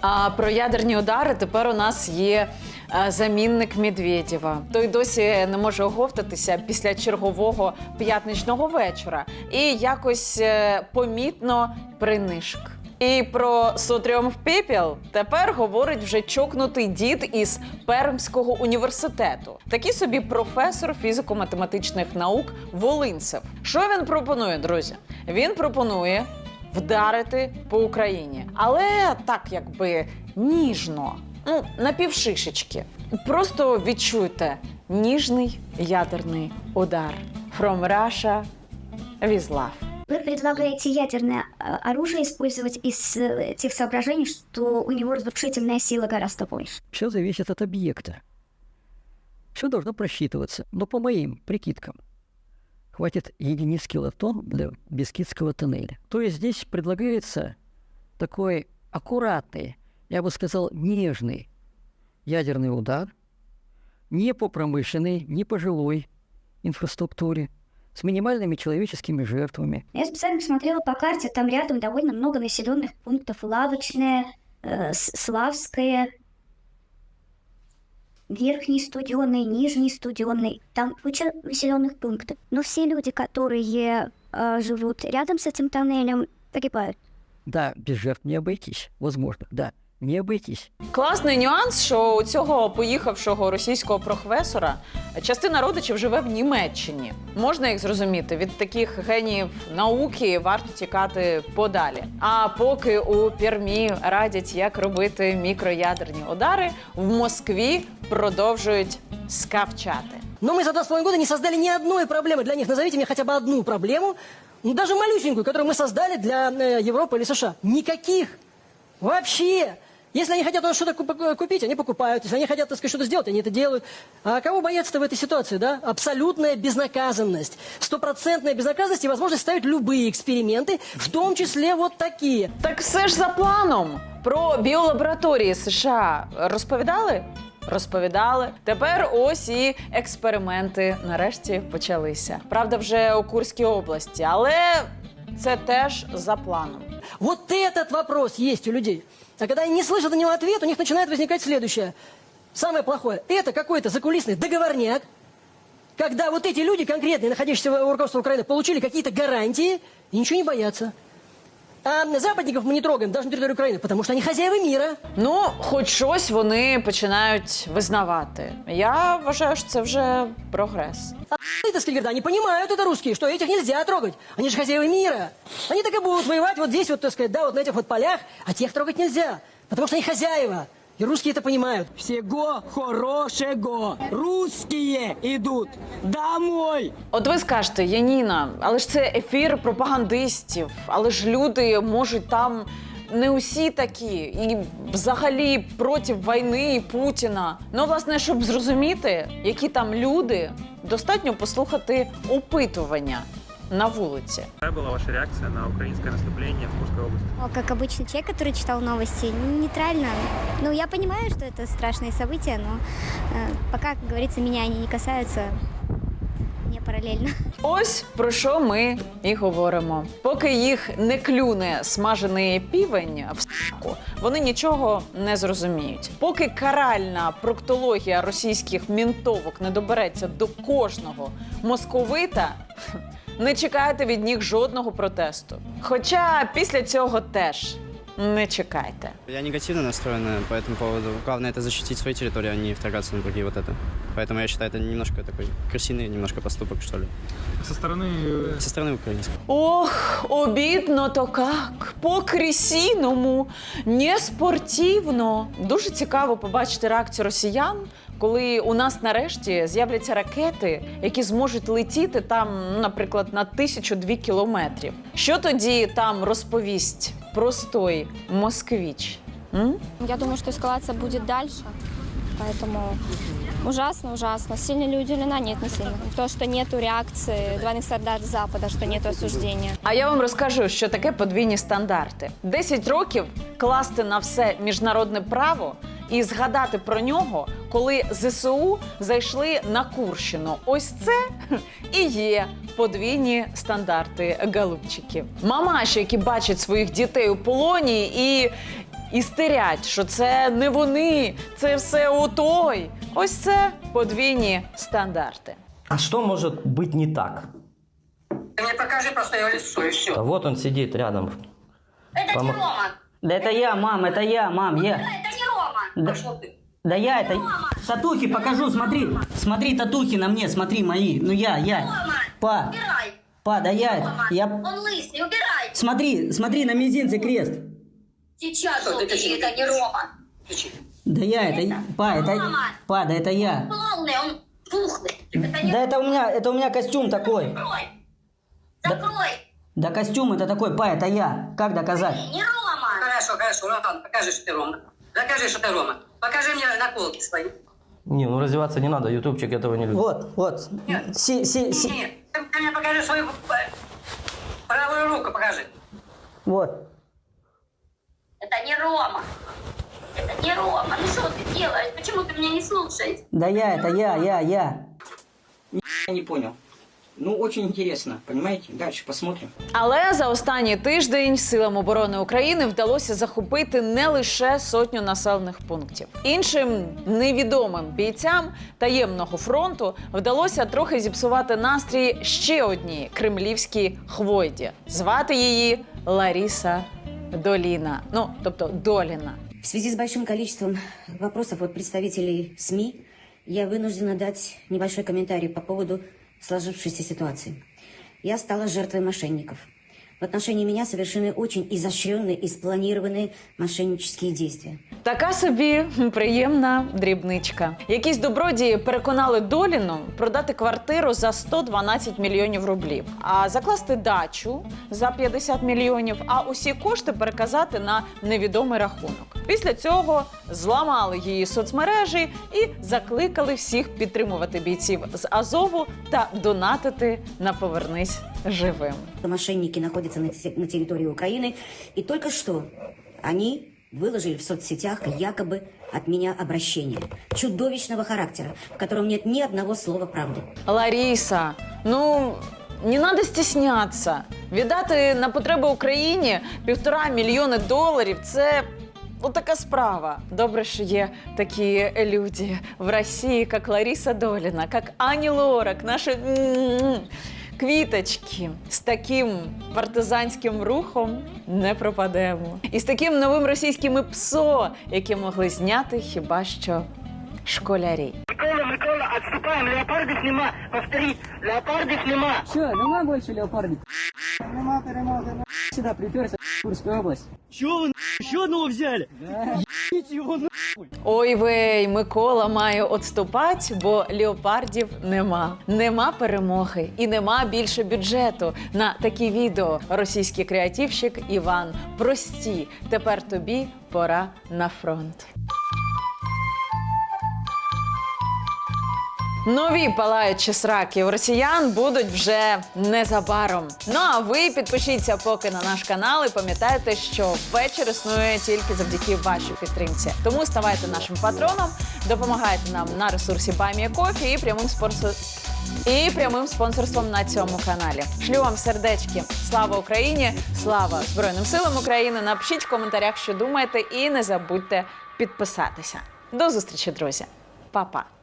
А про ядерні удари тепер у нас є е, замінник Медведєва. Той досі не може оговтатися після чергового п'ятничного вечора і якось е, помітно принишк. І про Сотріумф Пепіл тепер говорить вже чокнутий дід із Пермського університету. Такий собі професор фізико-математичних наук Волинцев. Що він пропонує, друзі? Він пропонує вдарити по Україні, але так якби ніжно, ну на півшишечки. Просто відчуйте ніжний ядерний удар. From Russia with love. Вы предлагаете ядерное э, оружие использовать из э, тех соображений, что у него разрушительная сила гораздо больше. Все зависит от объекта. Все должно просчитываться, но по моим прикидкам. Хватит единиц килотонн для Бескидского тоннеля. То есть здесь предлагается такой аккуратный, я бы сказал, нежный ядерный удар, не по промышленной, не по жилой инфраструктуре, с минимальными человеческими жертвами. Я специально смотрела по карте, там рядом довольно много населенных пунктов. Лавочная, э, Славская, Верхний Студенный, Нижний Студенный. Там куча населенных пунктов. Но все люди, которые э, живут рядом с этим тоннелем, погибают. Да, без жертв не обойтись, возможно, да, не обойтись. Класний нюанс, що у цього поїхавшого російського професора частина родичів живе в Німеччині. Можна їх зрозуміти. Від таких геніїв науки варто тікати подалі. А поки у Пермі радять, як робити мікроядерні удари, в Москві продовжують скавчати. Но мы за два с половиной года не создали ни одной проблемы для них. Назовите мне хотя бы одну проблему, ну, даже малюсенькую, которую мы создали для э, Европы или США. Никаких. Вообще. Если они хотят у нас что-то куп- купить, они покупают. Если они хотят, так сказать, что-то сделать, они это делают. А кого бояться-то в этой ситуации, да? Абсолютная безнаказанность. Стопроцентная безнаказанность и возможность ставить любые эксперименты, в том числе вот такие. Так все ж за планом про біолабораторії США розповідали? Розповідали. Тепер ось і експерименти нарешті почалися. Правда, вже у Курській області, але це теж за планом. Вот этот вопрос есть у людей. А когда они не слышат на него ответ, у них начинает возникать следующее. Самое плохое. Это какой-то закулисный договорняк, когда вот эти люди, конкретные, находящиеся в руководстве Украины, получили какие-то гарантии и ничего не боятся. А западников мы не трогаем, даже на территории Украины, потому что они хозяева мира. Ну, хоч щось вони починають визнавати. Я вважаю, що це вже прогрес. А это, сказать, они понимают это русские, что этих нельзя трогать. Они же хозяева мира. Они так и будут воевать вот здесь, вот, так сказать, да, вот на этих вот полях, а тех трогать нельзя, потому что они хозяева. И русские это понимают. Всего хорошего. Русские идут домой. От ви скажете, Яніна, але ж це ефір пропагандистів, але ж люди можуть там не усі такі, і взагалі проти війни і Путіна. Ну, власне, щоб зрозуміти, які там люди, достатньо послухати опитування на вулиці. Какая была ваша реакция на украинское наступление в Курской области? А Как обычный человек, который читал новости, нейтрально. Ну, я понимаю, что это страшные события, но э, пока, как говорится, меня они не касаются, мне параллельно. Ось про що ми і говоримо. Поки їх не клюне смажений півень в с**ку, вони нічого не зрозуміють. Поки каральна проктологія російських мінтовок не добереться до кожного московита. Не чекайте від них жодного протесту. Хоча після цього теж не чекайте. Я негативно настроена по этому поводу. Главное это защитить свои территории, а не вторгаться на другие вот это. Поэтому я считаю, это немножко такой крысиный немножко поступок, что ли. Со стороны э, Со стороны украинской. Ох, обідно то как, по крісіному, не спортивно. Дуже цікаво побачити реакцію росіян, коли у нас нарешті з'являться ракети, які зможуть летіти там, ну, наприклад, на тисячу дві кілометрів. Що тоді там розповість простой москвіч? М? Я думаю, что эскалация будет дальше, поэтому ужасно, ужасно. Сильно ли удивлена? Нет, не сильно. То, что нету реакции двойных стандарт Запада, что нету осуждения. А я вам розкажу, що таке подвійні стандарти. 10 років класти на все міжнародне право і згадати про нього, коли ЗСУ зайшли на Курщину. Ось це і є подвійні стандарти голубчиків. Мамаші, які бачать своїх дітей у полоні і істерять, що це не вони, це все у той. Ось це подвійні стандарти. А что может быть не так? Ты мне покажи просто его лицо и все. А Вот он сидит рядом. Это Помо- не Рома. Да это я, мам, это я, мам, я. Это не Рома. Да, Да я это... Татухи покажу, смотри. Смотри, татухи на мне, смотри мои. Ну я, я. Па, па, да я это. Я... Он лысый, убирай. Смотри, смотри, на мизинце крест. Сейчас убери, это не Рома. Да я это... Па, это... Па, да это я. Полный, он пухлый. Да это у меня, это у меня костюм такой. Закрой. Закрой. Да костюм это такой, па, это я. Как доказать? Не Рома. Хорошо, хорошо, Роман, покажи, что ты Рома. Докажи, что ты Рома. Покажи мне наколки свои. Не, ну раздеваться не надо, ютубчик этого не любит. Вот, вот. Си, си, си. Нет, ты мне покажи свою правую руку, покажи. Вот. Это не Рома. Это не Рома. Ну что ты делаешь? Почему ты меня не слушаешь? Да я, это я, я, я. Я не понял. Ну, очень интересно, понимаете? Дальше посмотрим. Але за останній тиждень силам оборони України вдалося захопити не лише сотню населених пунктів. Іншим невідомим бійцям таємного фронту вдалося трохи зіпсувати настрій ще одній кремлівській хвойді. Звати її Ларіса Доліна. Ну тобто Доліна. В связи с большим количеством вопросов от представителей СМИ, я вынуждена дать небольшой комментарий по поводу сложившейся ситуации. Я стала жертвой мошенников. В отношении меня совершены очень изощренные и спланированные мошеннические действия. Така собі приємна дрібничка. Якісь добродії переконали Доліну продати квартиру за 112 мільйонів рублів, а закласти дачу за 50 мільйонів, а усі кошти переказати на невідомий рахунок. Після цього зламали її соцмережі і закликали всіх підтримувати бійців з Азову та донатити на повернись живим. Мошенники находятся на те- на территории Украины, и только что они выложили в соцсетях якобы от меня обращение чудовищного характера, в котором нет ни одного слова правды. Ларіса, ну не треба стіснятися. Віддати на потреби Україні півтора мільйони доларів це. Ну, така справа. Добре, що є такі люди в Росії, як Лариса Доліна, як Ані Лорак, наші м-м-м, квіточки. З таким партизанським рухом не пропадемо. І з таким новим російським ПСО, які могли зняти хіба що школярі. Микола, Микола, отступаем, леопардов нема. Повтори, леопардов нема. Че, нема больше леопардик? Нема, нема, нема. Сюда приперся, Курская область. Чего вы еще одного взяли? его Ой вей, Микола має отступати, бо леопардів нема. Нема перемоги і нема більше бюджету на такі відео. Російський креативщик Іван. Прості, тепер тобі пора на фронт. Нові палаючі сраки у росіян будуть вже незабаром. Ну а ви підпишіться поки на наш канал і пам'ятайте, що вечір існує тільки завдяки вашій підтримці. Тому ставайте нашим патроном, допомагайте нам на ресурсі BuyMeACoffee і прямим спонсор... і прямим спонсорством на цьому каналі. Шлю вам сердечки. Слава Україні! Слава Збройним силам України! Напишіть в коментарях, що думаєте, і не забудьте підписатися. До зустрічі, друзі! Па-па!